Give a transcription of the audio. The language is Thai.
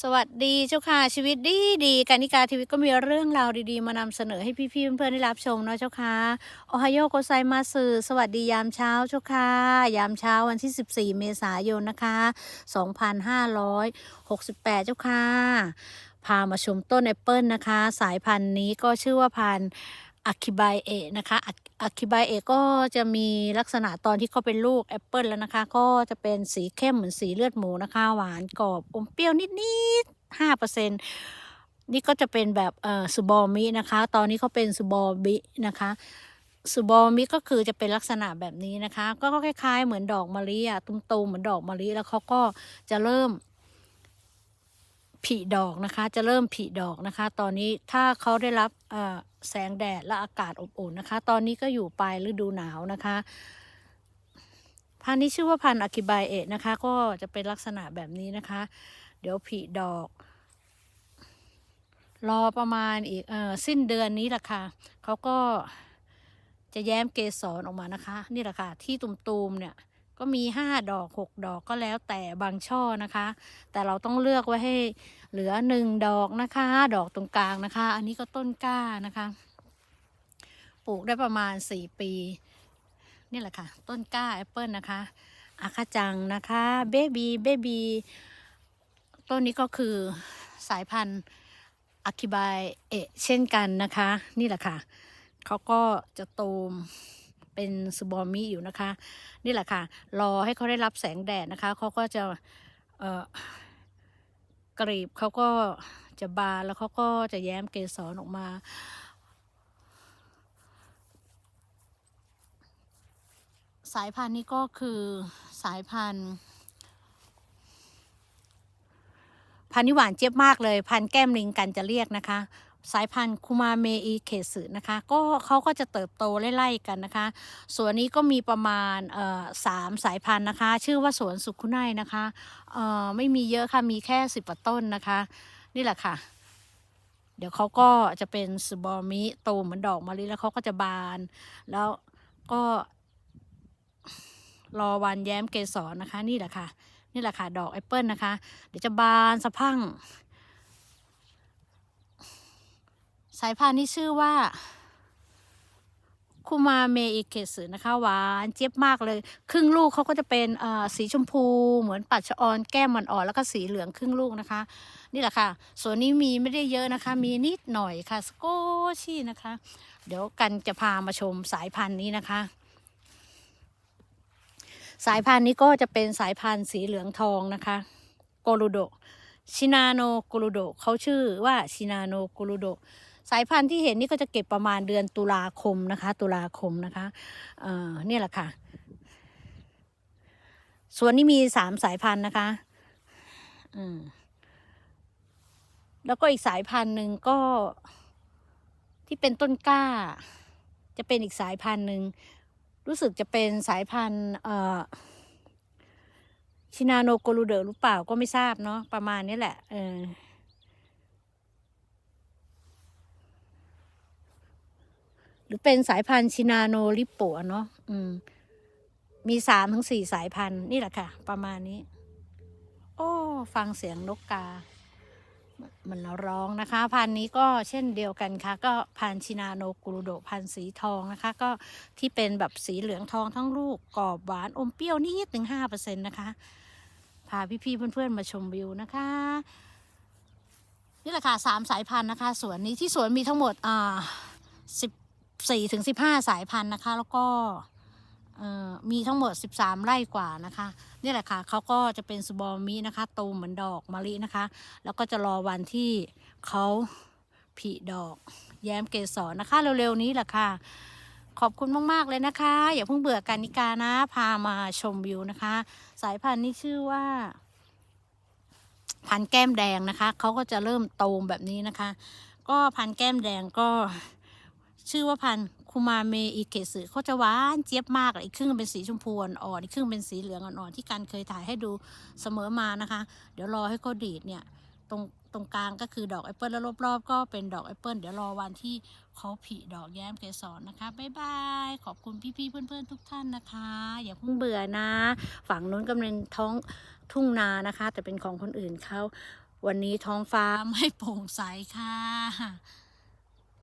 สวัสดีเจ้าค่ะชีวิตดีดีกานิกาทีวีก็มีเรื่องราวดีๆ มานำเสนอให้พี่ๆเพื่อนๆได้รับชมเนาะเจ้าค่ะโอไฮโอโกไซมาสึสวัสดียามเช้าเจ้าค่ะยามเช้าวันที่ 14 เมษายนนะคะ2568 เจ้าค่ะพามาชมต้นแอปเปิลนะคะ สายพันธุ์นี้ก็ชื่อว่าพันธุ์ อะคิบายเอะนะคะอะคิบายเอะก็จะมีลักษณะตอนที่เขาเป็นลูกแอปเปิลแล้วนะคะ ก็จะเป็นสีเข้มเหมือนสีเลือดหมูนะคะ หวานกรอบอมเปรี้ยวนิดๆห้าเปอร์เซ็นตนี่ก็จะเป็นแบบเอ่อสุบอมินะคะ ตอนนี้เขาเป็นสุบอบินะคะสุบอมิก็คือจะเป็นลักษณะแบบนี้นะคะ ก็คล้ายๆ เหมือนดอกมะลิอะตุ้มๆเหมือนดอกมะลิแล้วเขาก็จะเริ่ม ผลิดอกนะคะ จะเริ่มผลิดอกนะคะ ตอนนี้ถ้าเขาได้รับแสงแดดและอากาศอบอุ่นนะคะ ตอนนี้ก็อยู่ปลายฤดูหนาวนะคะพันธุ์นี้ชื่อว่าพันธุ์อะคิบายเอะนะคะ ก็จะเป็นลักษณะแบบนี้นะคะ เดี๋ยวผลิดอก รอประมาณอีกออสิ้นเดือนนี้แหละค่ะเขาก็จะแย้มเกสรออกมานะคะ นี่แหละค่ะที่ตุ่มๆเนี่ย ก็มีห้าดอกหกดอกก็แล้วแต่บางช่อนะคะ แต่เราต้องเลือกไว้ให้เหลือหนึ่งดอกนะคะ ดอกตรงกลางนะคะ อันนี้ก็ต้นกล้านะคะ ปลูกได้ประมาณสี่ปี นี่แหละค่ะ ต้นกล้าแอปเปิลนะคะอาคาจังนะคะเบบีเบบีต้นนี้ก็คือสายพันธุ์อะคิบายเอะเช่นกันนะคะ นี่แหละค่ะเขาก็จะโตม เป็นสบอมิอยู่นะคะ นี่แหละค่ะ รอให้เขาได้รับแสงแดดนะคะเขาก็จะเอ่อกรีบเขาก็จะบานแล้วเขาก็จะแย้มเกสรออกมาสายพันธุ์นี้ก็คือสายพันธุ์ พันธุ์นี้หวานเจี๊ยบมากเลย พันธุ์แก้มลิงกันจะเรียกนะคะ สายพันธุ์คุมาเมอีเคสึนะคะ ก็เขาก็จะเติบโตไล่ๆกันนะคะส่วนนี้ก็มีประมาณสามสายพันธุ์นะคะ ชื่อว่าสวนสุขุไนนะคะไม่มีเยอะค่ะ มีแค่สิบต้นนะคะ นี่แหละค่ะเดี๋ยวเขาก็จะเป็นสบอมิโตเหมือนดอกมะลิแล้วเขาก็จะบาน แล้วก็ รอวันแย้มเกสรนะคะ นี่แหละค่ะ นี่แหละค่ะ ดอกแอปเปิลนะคะ เดี๋ยวจะบานสะพั่ง สายพันธุ์ที่ชื่อว่าคูมาเมอิเกสึนะคะหวานเจี๊ยบมากเลย ครึ่งลูกเขาก็จะเป็นสีชมพูเหมือนปัดชะออนแก้มมันอ่อนแล้วก็สีเหลืองครึ่งลูกนะคะ นี่แหละค่ะ ส่วนนี้มีไม่ได้เยอะนะคะ มีนิดหน่อยค่ะสโกชี่นะคะ เดี๋ยวกันจะพามาชมสายพันธุ์นี้นะคะ สายพันธุ์นี้ก็จะเป็นสายพันธุ์สีเหลืองทองนะคะโกลูโดชินาโนโกลูโดเขาชื่อว่าชินาโนโกลูโด สายพันธุ์ที่เห็นนี่ก็จะเก็บประมาณเดือนตุลาคมนะคะ ตุลาคมนะคะเอ่อนี่แหละค่ะส่วนนี้มีสามสายพันธุ์นะคะอืมแล้วก็อีกสายพันธุ์หนึ่งก็ที่เป็นต้นกล้า จะเป็นอีกสายพันธุ์หนึ่งรู้สึกจะเป็นสายพันธุ์เอ่อชินาโนโกลูเดอร์หรือเปล่าก็ไม่ทราบเนาะประมาณนี้แหละเออ รือเป็นสายพันธุ์ชินาโนริโปะเนาะอืม มีสามถึงสี่สายพันธุ์นี่แหละค่ะ ประมาณนี้ โอ้ฟังเสียงนกกา มันร้องนะคะ พันธุ์นี้ก็เช่นเดียวกันค่ะ ก็พันธุ์ชินาโนกรุโดพันธุ์สีทองนะคะ ก็ที่เป็นแบบสีเหลืองทองทั้งลูกกรอบหวานอมเปรี้ยวนิดถึงห้าเปอร์เซ็นต์นะคะพาพี่ๆเพื่อนๆมาชมวิวนะคะนี่แหละค่ะสามสายพันธุ์นะคะสวนนี้ที่สวนมีทั้งหมดอ่าสิบ สี่ถึงสิบห้าสายพันธุ์นะคะ แล้วก็มีทั้งหมด 13 ไร่กว่านะคะนี่แหละค่ะเขาก็จะเป็นสบอมมินะคะโตเหมือนดอกมะลินะคะ แล้วก็จะรอวันที่เขาผลิดอก แย้มเกสรนะคะ เร็วๆนี้แหละค่ะ ขอบคุณมากๆเลยนะคะ อย่าเพิ่งเบื่อกันนิกานะ พามาชมวิวนะคะ สายพันธุ์นี้ชื่อว่า พันธุ์แก้มแดงนะคะเขาก็จะเริ่มโตมแบบนี้นะคะ ก็พันธุ์แก้มแดงก็ ชื่อว่าพันธุ์คุมาเมอิเกสึเขาจะหวานเจี๊ยบมากอีกครึ่งเป็นสีชมพูอ่อนอีกครึ่งเป็นสีเหลืองอ่อนๆที่กันเคยถ่ายให้ดูเสมอมานะคะ เดี๋ยวรอให้เขาดีดเนี่ยตรงตรงกลางก็คือดอกแอปเปิลแล้วรอบๆก็เป็นดอกแอปเปิลเดี๋ยวรอวันที่เขาผลิดอกแย้มเกสรนะคะบ๊ายบายขอบคุณพี่ๆเพื่อนๆทุกท่านนะคะ อย่าเพิ่งเบื่อนะ ฝั่งนู้นกำลังท้องทุ่งนานะคะ แต่เป็นของคนอื่นเขาวันนี้ท้องฟ้าไม่โปร่งใสค่ะ